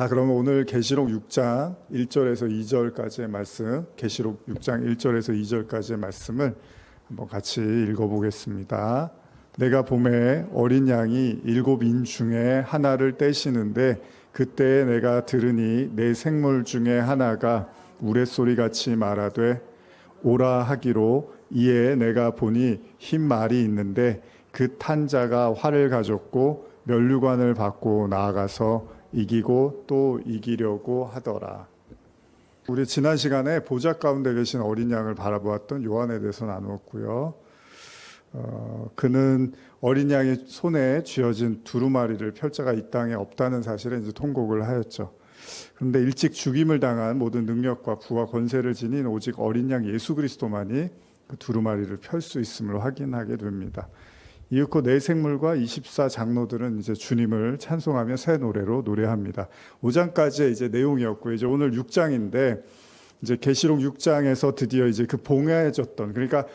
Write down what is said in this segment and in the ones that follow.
자, 그러면 오늘 계시록 6장 1절에서 2절까지의 말씀, 계시록 6장 1절에서 2절까지의 말씀을 한번 같이 읽어 보겠습니다. 내가 봄에 어린 양이 일곱 인 중에 하나를 떼시는데 그때 내가 들으니 내 생물 중에 하나가 우레소리 같이 말하되 오라 하기로 이에 내가 보니 흰 말이 있는데 그 탄자가 활을 가졌고 면류관을 받고 나아가서 이기고 또 이기려고 하더라. 우리 지난 시간에 보좌 가운데 계신 어린 양을 바라보았던 요한에 대해서 나누었고요. 어, 그는 어린 양의 손에 쥐어진 두루마리를 펼자가 이 땅에 없다는 사실에 이제 통곡을 하였죠. 그런데 일찍 죽임을 당한 모든 능력과 부와 권세를 지닌 오직 어린 양 예수 그리스도만이 그 두루마리를 펼 수 있음을 확인하게 됩니다. 이윽고 내 생물과 24 장로들은 이제 주님을 찬송하며 새 노래로 노래합니다. 5장까지의 이제 내용이었고 이제 오늘 6장인데 이제 계시록 6장에서 드디어 이제 그 봉해졌던 그러니까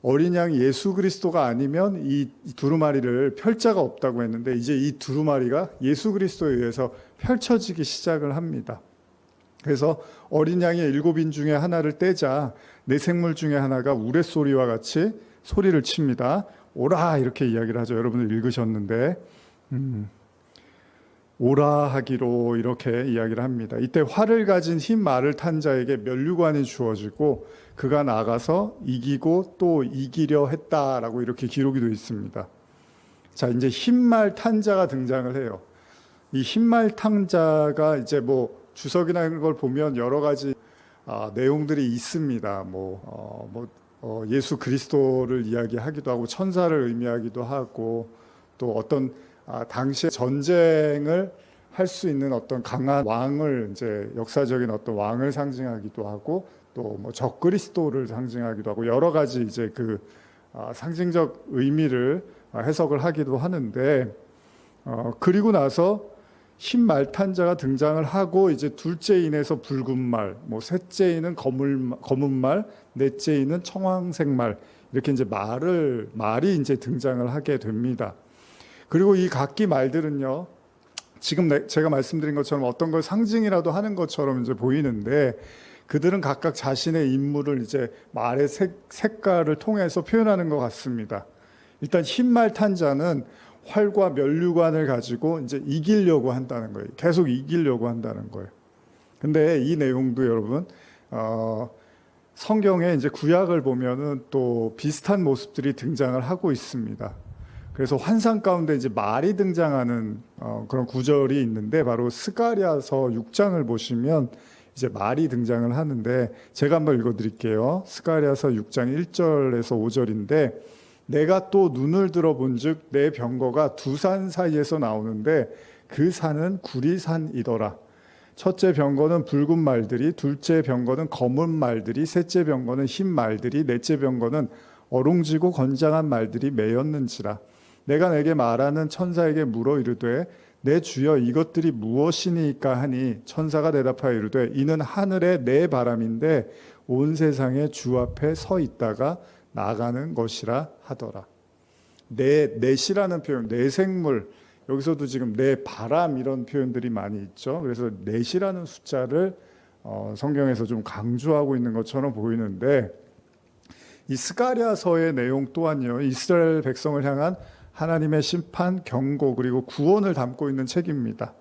어린 양 예수 그리스도가 아니면 이 두루마리를 펼 자가 없다고 했는데 이제 이 두루마리가 예수 그리스도에 의해서 펼쳐지기 시작을 합니다. 그래서 어린 양의 일곱인 중에 하나를 떼자 내 생물 중에 하나가 우레소리와 같이 소리를 칩니다. 오라 이렇게 이야기를 하죠. 여러분들 읽으셨는데 음, 오라 하기로 이렇게 이야기를 합니다. 이때 활을 가진 흰 말을 탄 자에게 면류관이 주어지고 그가 나가서 이기고 또 이기려 했다라고 이렇게 기록이 되어 있습니다. 자 이제 흰말 탄 자가 등장을 해요. 이 흰말 탕자가 이제 뭐 주석이나 이런 걸 보면 여러 가지 아, 내용들이 있습니다. 뭐, 어, 뭐 어, 예수 그리스도를 이야기하기도 하고 천사를 의미하기도 하고 또 어떤 아, 당시에 전쟁을 할 수 있는 어떤 강한 왕을 이제 역사적인 어떤 왕을 상징하기도 하고 또 뭐 적그리스도를 상징하기도 하고 여러 가지 이제 그 아, 상징적 의미를 아, 해석을 하기도 하는데 어, 그리고 나서 흰 말탄자가 등장을 하고 이제 둘째 인에서 붉은 말, 뭐 셋째 인은 검을, 검은 말, 넷째 인은 청황색 말 이렇게 이제 말을 말이 이제 등장을 하게 됩니다. 그리고 이 각기 말들은요. 지금 내- 제가 말씀드린 것처럼 어떤 걸 상징이라도 하는 것처럼 이제 보이는데 그들은 각각 자신의 인물을 이제 말의 색, 색깔을 통해서 표현하는 것 같습니다. 일단 흰 말 탄자는 활과 면류관을 가지고 이제 이기려고 한다는 거예요. 계속 이기려고 한다는 거예요. 근데 이 내용도 여러분 어, 성경에 이제 구약을 보면은 또 비슷한 모습들이 등장을 하고 있습니다. 그래서 환상 가운데 이제 말이 등장하는 어, 그런 구절이 있는데 바로 스가랴서 6장을 보시면 이제 말이 등장을 하는데 제가 한번 읽어드릴게요. 스가랴서 6장 1절에서 5절인데 내가 또 눈을 들어본즉 내 병거가 두 산 사이에서 나오는데 그 산은 구리산이더라. 첫째 병거는 붉은 말들이, 둘째 병거는 검은 말들이, 셋째 병거는 흰 말들이, 넷째 병거는 어롱지고 건장한 말들이 매였는지라. 내가 내게 말하는 천사에게 물어 이르되 내 주여 이것들이 무엇이니까 하니 천사가 대답하여 이르되 이는 하늘의 내 바람인데 온 세상에 주 앞에 서 있다가 나가는 것이라 하더라. 내 넷이라는 표현, 내 생물 여기서도 지금 내 바람 이런 표현들이 많이 있죠. 그래서 넷이라는 숫자를 어, 성경에서 좀 강조하고 있는 것처럼 보이는데 이 스가랴서의 내용 또한요 이스라엘 백성을 향한 하나님의 심판, 경고 그리고 구원을 담고 있는 책입니다.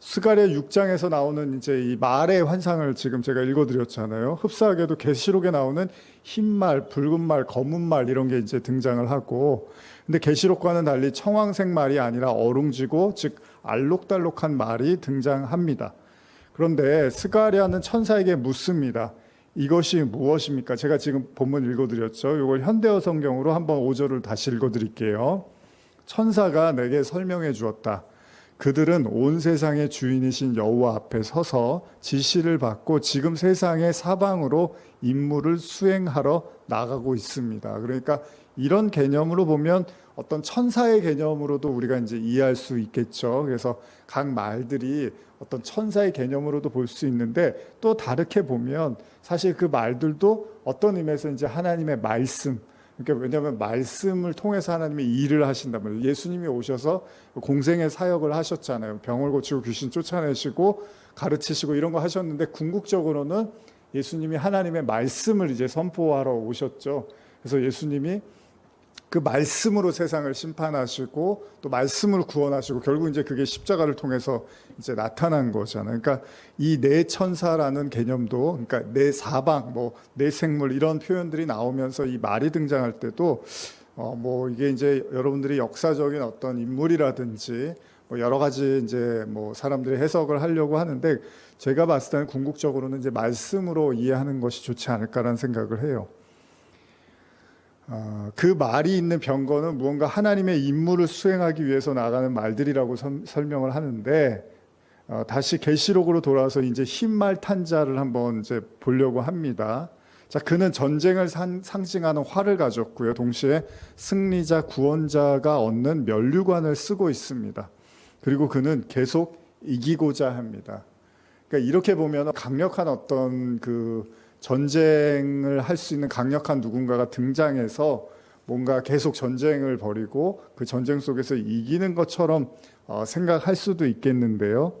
스가랴 6장에서 나오는 이제 이 말의 환상을 지금 제가 읽어드렸잖아요. 흡사하게도 계시록에 나오는 흰 말, 붉은 말, 검은 말 이런 게 이제 등장을 하고, 근데 계시록과는 달리 청황색 말이 아니라 어룽지고 즉 알록달록한 말이 등장합니다. 그런데 스가랴는 천사에게 묻습니다. 이것이 무엇입니까? 제가 지금 본문 읽어드렸죠. 이걸 현대어 성경으로 한번 5절을 다시 읽어드릴게요. 천사가 내게 설명해 주었다. 그들은 온 세상의 주인이신 여호와 앞에 서서 지시를 받고 지금 세상의 사방으로 임무를 수행하러 나가고 있습니다. 그러니까 이런 개념으로 보면 어떤 천사의 개념으로도 우리가 이제 이해할 수 있겠죠. 그래서 각 말들이 어떤 천사의 개념으로도 볼 수 있는데 또 다르게 보면 사실 그 말들도 어떤 의미에서 이제 하나님의 말씀 그러니까 왜냐하면 말씀을 통해서 하나님이 일을 말이에요. 예수님이 오셔서 공생의 사역을 하셨잖아요. 병을 고치고 귀신 쫓아내시고 가르치시고 이런 거 하셨는데 궁극적으로는 예수님이 하나님의 말씀을 이제 선포하러 오셨죠. 그래서 예수님이 그 말씀으로 세상을 심판하시고 또 말씀으로 구원하시고 결국 이제 그게 십자가를 통해서 이제 나타난 거잖아요. 그러니까 이 내 천사라는 개념도 그러니까 내 사방 뭐 내 생물 이런 표현들이 나오면서 이 말이 등장할 때도 어 뭐 이게 이제 여러분들이 역사적인 어떤 인물이라든지 뭐 여러 가지 이제 뭐 사람들이 해석을 하려고 하는데 제가 봤을 때는 궁극적으로는 이제 말씀으로 이해하는 것이 좋지 않을까라는 생각을 해요. 어, 그 말이 있는 병거는 무언가 하나님의 임무를 수행하기 위해서 나가는 말들이라고 선- 설명을 하는데 어, 다시 계시록으로 돌아와서 이제 흰말 탄자를 한번 이제 보려고 합니다. 자, 그는 전쟁을 상, 상징하는 활을 가졌고요. 동시에 승리자, 구원자가 얻는 면류관을 쓰고 있습니다. 그리고 그는 계속 이기고자 합니다. 그러니까 이렇게 보면 강력한 어떤 그 전쟁을 할 수 있는 강력한 누군가가 등장해서 뭔가 계속 전쟁을 벌이고 그 전쟁 속에서 이기는 것처럼 어, 생각할 수도 있겠는데요.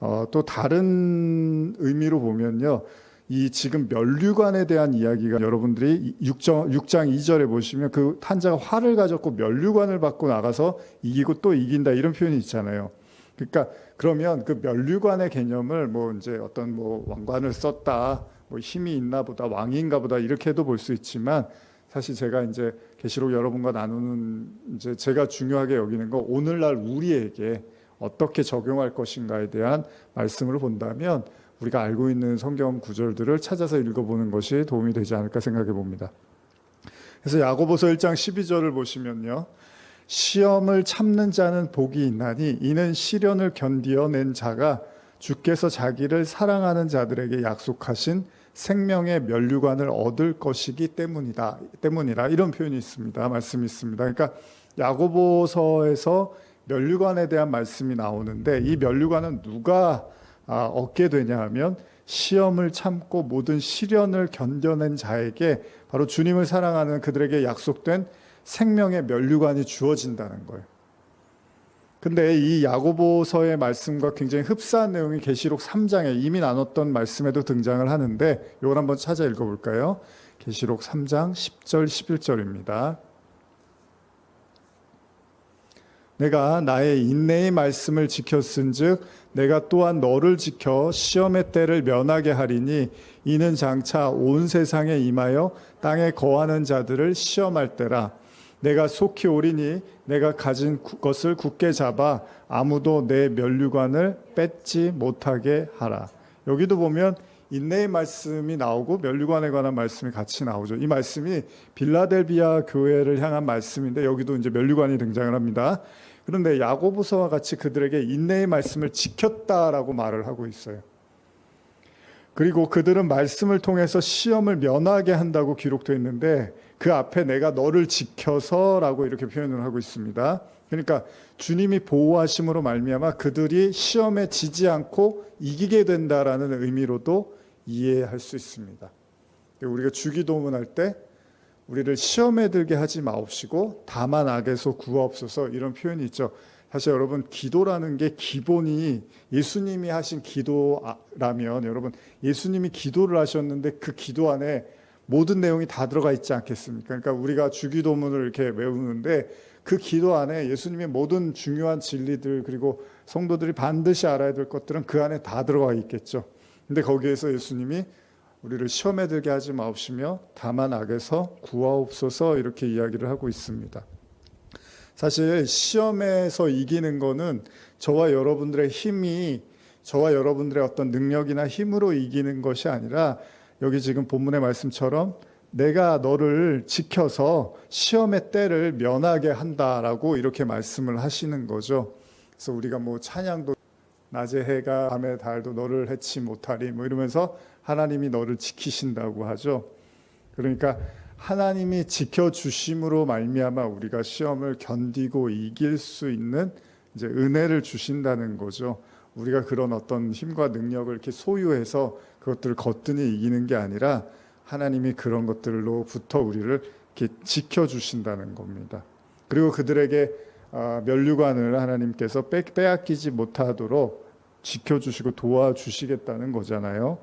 어, 또 다른 의미로 보면요. 이 지금 면류관에 대한 이야기가 여러분들이 6장, 6장 2절에 보시면 그 탄자가 활을 가졌고 면류관을 받고 나가서 이기고 또 이긴다 이런 표현이 있잖아요. 그러니까 그러면 그 면류관의 개념을 뭐 이제 어떤 뭐 왕관을 썼다, 뭐 힘이 있나 보다, 왕인가 보다 이렇게도 볼 수 있지만 사실 제가 이제 계시록 여러분과 나누는 이제 제가 중요하게 여기는 거 오늘날 우리에게 어떻게 적용할 것인가에 대한 말씀을 본다면 우리가 알고 있는 성경 구절들을 찾아서 읽어보는 것이 도움이 되지 않을까 생각해 봅니다. 그래서 야고보서 1장 12절을 보시면요. 시험을 참는 자는 복이 있나니 이는 시련을 견디어낸 자가 주께서 자기를 사랑하는 자들에게 약속하신 생명의 면류관을 얻을 것이기 때문이다. 때문이라 이런 표현이 있습니다. 말씀이 있습니다. 그러니까 야고보서에서 면류관에 대한 말씀이 나오는데 이 면류관은 누가 아, 얻게 되냐 하면 시험을 참고 모든 시련을 견뎌낸 자에게 바로 주님을 사랑하는 그들에게 약속된 생명의 면류관이 주어진다는 거예요. 근데 이 야고보서의 말씀과 굉장히 흡사한 내용이 계시록 3장에 이미 나눴던 말씀에도 등장을 하는데 이걸 한번 찾아 읽어 볼까요? 계시록 3장 10절 11절입니다. 내가 나의 인내의 말씀을 지켰은즉 내가 또한 너를 지켜 시험의 때를 면하게 하리니 이는 장차 온 세상에 임하여 땅에 거하는 자들을 시험할 때라 내가 속히 오리니 내가 가진 구- 것을 굳게 잡아 아무도 내 면류관을 뺏지 못하게 하라. 여기도 보면 인내의 말씀이 나오고 면류관에 관한 말씀이 같이 나오죠. 이 말씀이 빌라델비아 교회를 향한 말씀인데 여기도 이제 면류관이 등장을 합니다. 그런데 야고보서와 같이 그들에게 인내의 말씀을 지켰다라고 말을 하고 있어요. 그리고 그들은 말씀을 통해서 시험을 면하게 한다고 기록되어 있는데 그 앞에 내가 너를 지켜서라고 이렇게 표현을 하고 있습니다. 그러니까 주님이 보호하심으로 말미암아 그들이 시험에 지지 않고 이기게 된다라는 의미로도 이해할 수 있습니다. 우리가 주기도문 할 때 우리를 시험에 들게 하지 마옵시고 다만 악에서 구하옵소서 이런 표현이 있죠. 사실 여러분 기도라는 게 기본이 예수님이 하신 기도라면 여러분 예수님이 기도를 하셨는데 그 기도 안에 모든 내용이 다 들어가 있지 않겠습니까? 그러니까 우리가 주기도문을 이렇게 외우는데 그 기도 안에 예수님의 모든 중요한 진리들 그리고 성도들이 반드시 알아야 될 것들은 그 안에 다 들어가 있겠죠. 근데 거기에서 예수님이 우리를 시험에 들게 하지 마옵시며 다만 악에서 구하옵소서 이렇게 이야기를 하고 있습니다. 사실 시험에서 이기는 거는 저와 여러분들의 힘이 저와 여러분들의 어떤 능력이나 힘으로 이기는 것이 아니라 여기 지금 본문의 말씀처럼 내가 너를 지켜서 시험의 때를 면하게 한다라고 이렇게 말씀을 하시는 거죠. 그래서 우리가 뭐 찬양도 낮의 해가 밤의 달도 너를 해치 못하리 뭐 이러면서 하나님이 너를 지키신다고 하죠. 그러니까 하나님이 지켜 주심으로 말미암아 우리가 시험을 견디고 이길 수 있는 이제 은혜를 주신다는 거죠. 우리가 그런 어떤 힘과 능력을 이렇게 소유해서 그것들을 거뜬히 이기는 게 아니라 하나님이 그런 것들로부터 우리를 이렇게 지켜 주신다는 겁니다. 그리고 그들에게 아, 면류관을 하나님께서 빼, 빼앗기지 못하도록 지켜주시고 도와주시겠다는 거잖아요.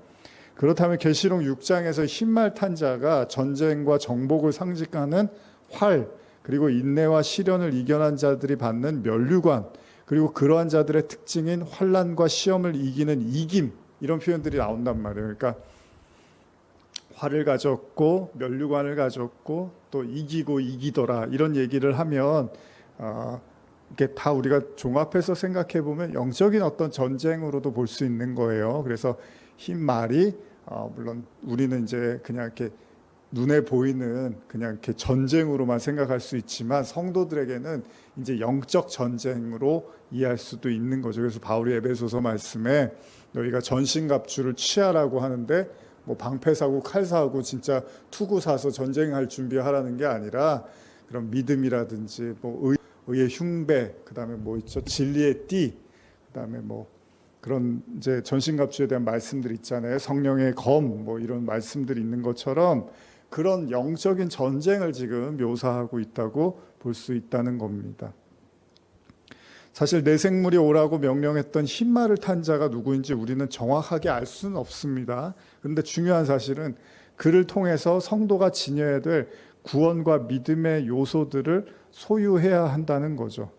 그렇다면 계시록 6장에서 흰말 탄 자가 전쟁과 정복을 상징하는 활 그리고 인내와 시련을 이겨난 자들이 받는 면류관 그리고 그러한 자들의 특징인 환란과 시험을 이기는 이김 이런 표현들이 나온단 말이에요. 그러니까 활을 가졌고 면류관을 가졌고 또 이기고 이기더라 이런 얘기를 하면 아 이게 다 우리가 종합해서 생각해 보면 영적인 어떤 전쟁으로도 볼 수 있는 거예요. 그래서 흰 말이 어, 물론 우리는 이제 그냥 이렇게 눈에 보이는 그냥 이렇게 전쟁으로만 생각할 수 있지만 성도들에게는 이제 영적 전쟁으로 이해할 수도 있는 거죠. 그래서 바울이 에베소서 말씀에 너희가 전신갑주를 취하라고 하는데 뭐 방패 사고 칼 사고 진짜 투구 사서 전쟁할 준비하라는 게 아니라 그런 믿음이라든지 뭐 의, 의의 흉배 그다음에 뭐 있죠 진리의 띠 그다음에 뭐 그런 이제 전신갑주에 대한 말씀들 있잖아요 성령의 검 뭐 이런 말씀들이 있는 것처럼 그런 영적인 전쟁을 지금 묘사하고 있다고 볼 수 있다는 겁니다. 사실 내 생물이 오라고 명령했던 흰말을 탄 자가 누구인지 우리는 정확하게 알 수는 없습니다. 그런데 중요한 사실은 그를 통해서 성도가 지녀야 될 구원과 믿음의 요소들을 소유해야 한다는 거죠.